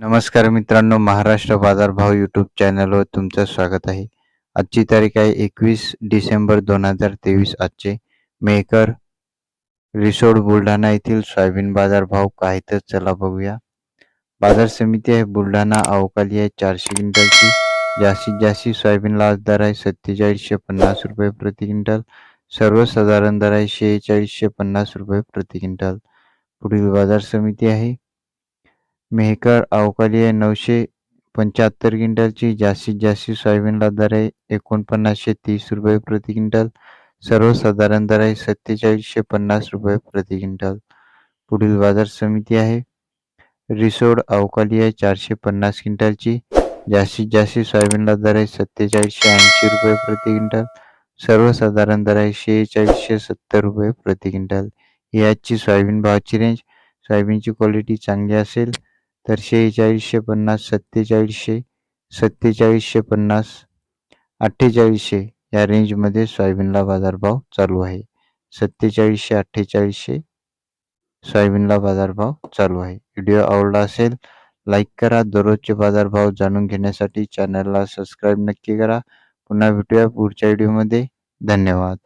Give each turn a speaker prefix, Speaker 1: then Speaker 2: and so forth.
Speaker 1: नमस्कार मित्रांनो महाराष्ट्र बाजारभाव यूट्यूब चॅनलवर तुमचं स्वागत आहे. आजची तारीख आहे एकवीस डिसेंबर दोन हजार तेवीस. आजचे मेकर रिसोड बुलढाणा येथील सोयाबीन बाजारभाव काय तर चला बघूया. बाजार समिती आहे बुलढाणा अवकाली आहे चारशे क्विंटलची. जास्तीत जास्ती सोयाबीनला आज दर आहे सत्तेचाळीसशे पन्नास रुपये प्रति क्विंटल. सर्वसाधारण दर आहे शेहेचाळीसशे पन्नास रुपये प्रति क्विंटल. पुढील बाजार समिती आहे मेहकर अवकाली आहे नऊशे पंच्याहत्तर क्विंटलची जास्तीत जास्त सोयाबीनला दर आहे एकोणपन्नासशे तीस रुपये प्रति क्विंटल. सर्वसाधारण दर आहे सत्तेचाळीसशे पन्नास रुपये प्रति क्विंटल. पुढील बाजार समिती आहे. रिसोड अवकाली आहे चारशे पन्नास क्विंटलची जास्तीत जास्त सोयाबीनला दर आहे सत्तेचाळीसशे ऐंशी रुपये प्रति क्विंटल. सर्वसाधारण दर आहे शेहेचाळीसशे सत्तर रुपये प्रति क्विंटल. ही आजची सोयाबीन भावाची रेंज सोयाबीनची क्वालिटी चांगली असेल तर शेहेचाळीसशे पन्नास सत्तेचाळीसशे सत्तेचाळीसशे पन्नास अठ्ठेचाळीसशे या रेंजमध्ये सोयाबीनला बाजारभाव चालू आहे. सत्तेचाळीसशे अठ्ठेचाळीसशे सोयाबीनला बाजारभाव चालू आहे. व्हिडिओ आवडला असेल लाईक करा. दररोजचे बाजारभाव जाणून घेण्यासाठी चॅनलला सबस्क्राईब नक्की करा. पुन्हा भेटूया पुढच्या व्हिडिओमध्ये. धन्यवाद.